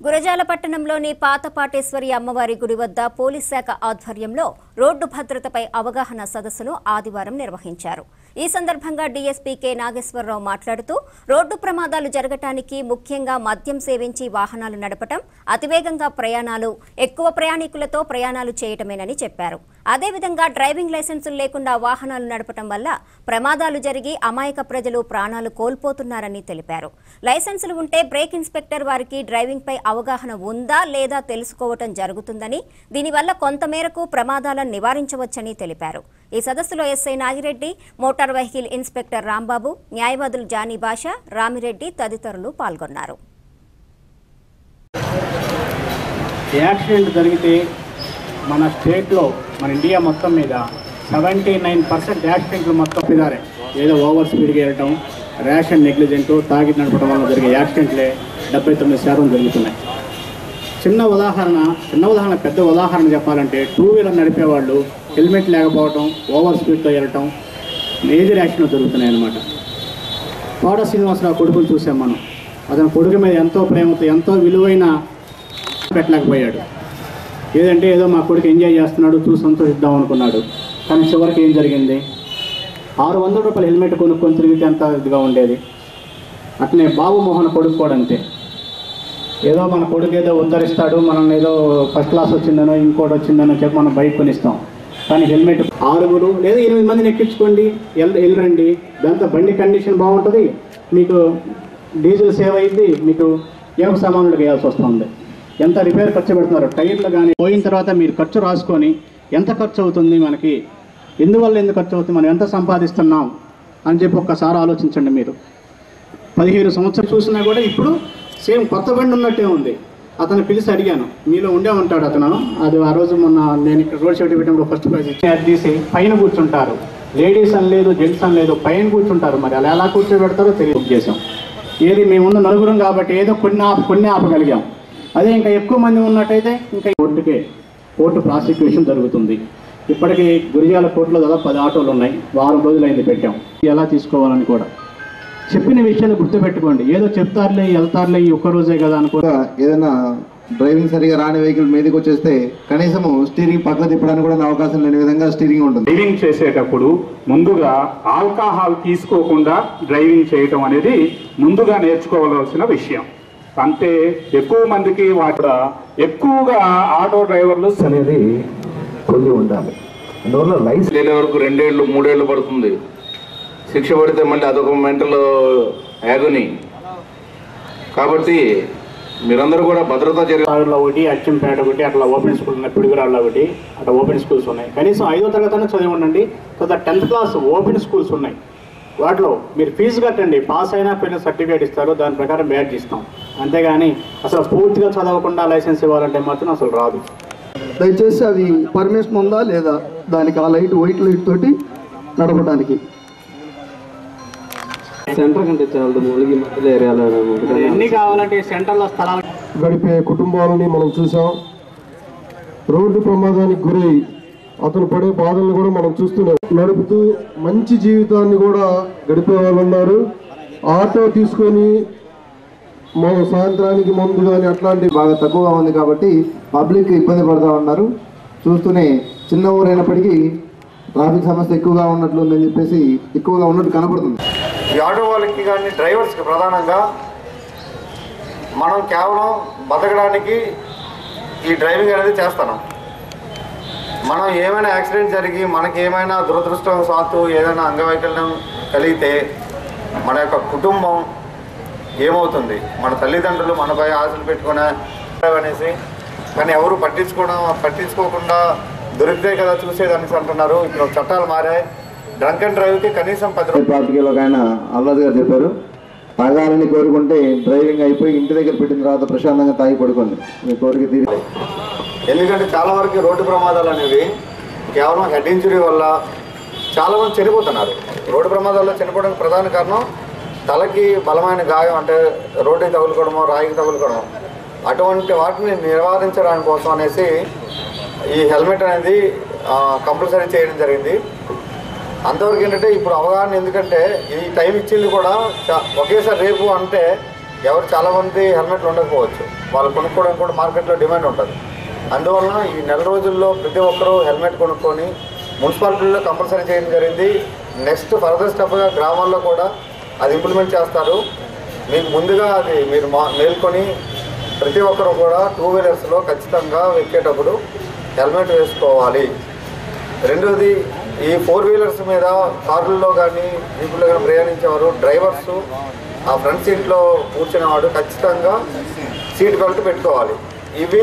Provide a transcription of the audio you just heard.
గురజాల పట్టణంలోని పాతపాటేశ్వరి అమ్మవారి గుడి వద్ద పోలీస్ శాఖ ఆధ్వర్యంలో రోడ్డు భద్రతపై అవగాహన సదస్సును ఆదివారం నిర్వహించారు. ఈ సందర్భంగా డీఎస్పీ కె నాగేశ్వరరావు మాట్లాడుతూ రోడ్డు ప్రమాదాలు జరగటానికి ముఖ్యంగా మద్యం సేవించి వాహనాలు నడపటం అతివేగంగా ప్రయాణాలు ఎక్కువ ప్రయాణికులతో ప్రయాణాలు చేయటమేనని చెప్పారు. అదేవిధంగా డ్రైవింగ్ లైసెన్సులు లేకుండా వాహనాలు నడపటం వల్ల ప్రమాదాలు జరిగి అమాయక ప్రజలు ప్రాణాలు కోల్పోతున్నారని తెలిపారు. లైసెన్సులు ఉంటే బ్రేక్ ఇన్స్పెక్టర్ వారికి డ్రైవింగ్ పై అవగాహన ఉందా లేదా తెలుసుకోవటం జరుగుతుందని దీనివల్ల కొంతమేరకు ప్రమాదాలను నివారించవచ్చని తెలిపారు. ఈ సదస్సులో SI Nagireddy motor vehicle inspector Rambabu న్యాయవాదులు జానీ బాషా రామిరెడ్డి తదితరులు పాల్గొన్నారు. యాక్సిడెంట్ జరిగితే మన స్టేట్లో మన ఇండియా మొత్తం మీద సెవెంటీ నైన్ పర్సెంట్ యాక్సిడెంట్లు మొత్తం ఇదారే ఏదో ఓవర్ స్పీడ్గా వెళ్ళటం ర్యాష్ అండ్ నెగ్లిజెంట్ తాగి నడపడం వల్ల జరిగే యాక్సిడెంట్లే డెబ్బై తొమ్మిది శాతం జరుగుతున్నాయి. చిన్న ఉదాహరణ చిన్న ఉదాహరణ పెద్ద ఉదాహరణ చెప్పాలంటే టూ వీలర్ నడిపేవాళ్ళు హెల్మెట్ లేకపోవడం ఓవర్ స్పీడ్తో వెళ్ళటం మేజర్ యాక్సిడెంట్ జరుగుతున్నాయి అన్నమాట. కోట శ్రీనివాసరావు కొడుకుని చూసాం మనం. అతని కొడుకు మీద ఎంతో ప్రేమతో ఎంతో విలువైన పెట్టలేకపోయాడు. ఏదంటే ఏదో మా కొడుకు ఎంజాయ్ చేస్తున్నాడు చూసి సంతోషిద్దాం అనుకున్నాడు. కానీ చివరికి ఏం జరిగింది? ఆరు వందల రూపాయల హెల్మెట్ కొనుక్కొని తిరిగితే అంత ఇదిగా ఉండేది. అట్లే బాబు మోహన్ కొడుకు కూడా అంతే. ఏదో మన కొడుకు ఏదో ఉద్ధరిస్తాడు మనం ఏదో ఫస్ట్ క్లాస్ వచ్చిందనో ఇంకోటి వచ్చిందనో చెప్పి మనం బైక్ కొనిస్తాం. కానీ హెల్మెట్ ఆరుగురు లేదా ఎనిమిది మందిని ఎక్కించుకోండి ఎల్ వెళ్ళరండి. దాంతో బండి కండిషన్ బాగుంటుంది. మీకు డీజిల్ సేవ్ అయింది మీకు ఏం సామాన్లు వేయాల్సి వస్తుంది. ఎంత రిపేర్ ఖర్చు పెడుతున్నారు టైర్లు కానీ పోయిన తర్వాత మీరు ఖర్చు రాసుకొని ఎంత ఖర్చు అవుతుంది మనకి ఎందువల్ల ఎందుకు ఖర్చు అవుతుంది మనం ఎంత సంపాదిస్తున్నాం అని చెప్పి ఒక్కసారి ఆలోచించండి మీరు. పదిహేను సంవత్సరాలు చూసినా కూడా ఇప్పుడు సేమ్ కొత్త బండి ఉన్నట్టే ఉంది. అతను పిలిచి అడిగాను మీలో ఉండే ఉంటాడు అతను. అది ఆ రోజు మొన్న నేను ఇక్కడ రోడ్ సేఫ్టీ పెట్టినప్పుడు ఫస్ట్ ప్రైజ్ ఇచ్చి అది తీసి పైన కూర్చుంటారు. లేడీస్ అని లేదు జెంట్స్ అని లేదు పైన కూర్చుంటారు మరి. అలా ఎలా కూర్చోబెడతారో తెలియ చేసాం ఏది మేమున్న నలుగురం కాబట్టి ఏదో కొన్ని ఆప కొన్ని ఆపగలిగాం. అదే ఇంకా ఎక్కువ మంది ఉన్నట్టయితే ఇంకా కోర్టుకే కోర్టు ప్రాసిక్యూషన్ జరుగుతుంది. ఇప్పటికీ గురిజాల కోర్టులో దాదాపు పది ఆటోలు ఉన్నాయి. వారం రోజులైంది పెట్టాం. ఎలా తీసుకోవాలని కూడా. చెప్పిన విషయాలు గుర్తుపెట్టుకోండి. ఏదో చెప్తారులే వెళ్తారులే ఈ ఒక్క రోజే కదా అనుకో కూడా ఏదైనా డ్రైవింగ్ సరిగా రాని వెహికల్ మీదకి వచ్చేస్తే కనీసము స్టీరింగ్ పక్కన తిప్పడానికి కూడా అవకాశం లేని విధంగా స్టీరింగ్ ఉంటుంది. డ్రైవింగ్ చేసేటప్పుడు ముందుగా ఆల్కహాల్ తీసుకోకుండా డ్రైవింగ్ చేయటం అనేది ముందుగా నేర్చుకోవాల్సిన విషయం. అంటే ఎక్కువ మందికి వాటి ఎక్కువగా ఆటో డ్రైవర్లు అనేది పొంది ఉండాలి. అందువల్ల లైసెన్స్ లేని వరకు రెండేళ్ళు మూడేళ్ళు పడుతుంది. శిక్ష పడితే మళ్ళీ అదొక మెంటల్ యాగుని కాబట్టి మీరందరూ కూడా భద్రతా చర్య ఒకటి అచ్చంపేట ఒకటి అట్లా ఓపెన్ స్కూల్ ఉన్నాయి పిడుగురాళ్ళలో ఒకటి అట్లా ఓపెన్ స్కూల్స్ ఉన్నాయి. కనీసం ఐదో తరగతి చదివి ఉండండి. తర్వాత టెన్త్ క్లాస్ ఓపెన్ స్కూల్స్ ఉన్నాయి. వాటిలో మీరు ఫీజు కట్టండి. పాస్ అయినా పిల్లలు సర్టిఫికేట్ ఇస్తారు. దాని ప్రకారం బ్యాడ్ ఇస్తాం. అంతేగాని అసలు పూర్తిగా చదవకుండా లైసెన్స్ ఇవ్వాలంటే మాత్రం అసలు రాదు. దయచేసి అది పర్మిషన్ ఉందా లేదా? దానికి ఆ లైట్ వైట్ లైట్ తోటి నడపడానికి. సెంటర్ కంటే చాలా ములిగి మధ్యలో ఏరియాలో ఎన్ని కావాలంటే సెంటర్లో స్థలాలు? గడిపే కుటుంబాలని మనం చూసాం రోడ్డు ప్రమాదానికి గురై అతను పడే బాధలను కూడా మనం చూస్తున్నాం నడుపుతూ మంచి జీవితాన్ని కూడా గడిపే వాళ్ళు ఉన్నారు ఆటో తీసుకొని మనం సాయంత్రానికి ముందు కానీ అట్లాంటి బాగా తక్కువగా ఉంది కాబట్టి పబ్లిక్ ఇబ్బంది పడతా ఉన్నారు. చూస్తూనే చిన్న ఊరైనప్పటికీ ట్రాఫిక్ సమస్య ఎక్కువగా ఉన్నట్లు ఉందని చెప్పేసి ఎక్కువగా ఉన్నట్టు కనపడుతుంది. ఈ ఆటో వాళ్ళకి కానీ డ్రైవర్స్కి ప్రధానంగా మనం కేవలం బతకడానికి ఈ డ్రైవింగ్ అనేది చేస్తున్నాం. మనం ఏమైనా యాక్సిడెంట్ జరిగి మనకి ఏమైనా దురదృష్టవశాత్తు ఏదైనా అంగవైకల్యం కలిగితే మన యొక్క కుటుంబం ఏమవుతుంది? మన తల్లిదండ్రులు మనపై ఆశలు పెట్టుకునే అనేసి కానీ ఎవరు పట్టించుకోవడం పట్టించుకోకుండా దొరికితే కదా చూసేదానికి అంటున్నారు. ఇప్పుడు చట్టాలు మారాయి. డ్రంక్ అండ్ డ్రైవ్కి కనీసం పది ఒక ఆయన అల్లాద్ గారు చెప్పారు. తాగాలని కోరుకుంటే డ్రైవింగ్ అయిపోయి ఇంటి దగ్గర పెట్టిన తర్వాత ప్రశాంతంగా తాగి పడుకోండి. మీ కోరిక తీరి ఎందుకంటే చాలా వరకు రోడ్డు ప్రమాదాలు అనేవి కేవలం హెడ్ ఇంజరీ వల్ల చాలా మంది చనిపోతున్నారు. రోడ్డు ప్రమాదాల్లో చనిపోవడానికి ప్రధాన కారణం తలకి బలమైన గాయం అంటే రోడ్డుకి తగులుకోవడమో రాయికి తగులుకోవడము అటువంటి వాటిని నివారించడానికి కోసం అనేసి ఈ హెల్మెట్ అనేది కంపల్సరీ చేయడం జరిగింది. అంతవరకు ఏంటంటే ఇప్పుడు అవగాహన ఎందుకంటే ఈ టైం ఇచ్చింది కూడా ఒకేసారి రేపు అంటే ఎవరు చాలామంది హెల్మెట్లు ఉండకపోవచ్చు. వాళ్ళు కొనుక్కోవడానికి కూడా మార్కెట్లో డిమాండ్ ఉంటుంది. అందువలన ఈ నెల రోజుల్లో ప్రతి ఒక్కరూ హెల్మెట్ కొనుక్కొని మున్సిపాలిటీలో కంపల్సరీ చేయడం జరిగింది. నెక్స్ట్ ఫర్దర్ స్టెప్గా గ్రామాల్లో కూడా అది ఇంప్లిమెంట్ చేస్తారు. మీకు ముందుగా అది మీరు మా మేల్కొని ప్రతి ఒక్కరు కూడా టూ వీలర్స్లో ఖచ్చితంగా ఎక్కేటప్పుడు హెల్మెట్ వేసుకోవాలి. రెండవది ఈ ఫోర్ వీలర్స్ మీద కార్లలో కానీ జీపుల్లో కానీ ప్రయాణించేవారు డ్రైవర్స్ ఆ ఫ్రంట్ సీట్లో కూర్చునేవాడు ఖచ్చితంగా సీట్ బెల్ట్ పెట్టుకోవాలి. ఇవి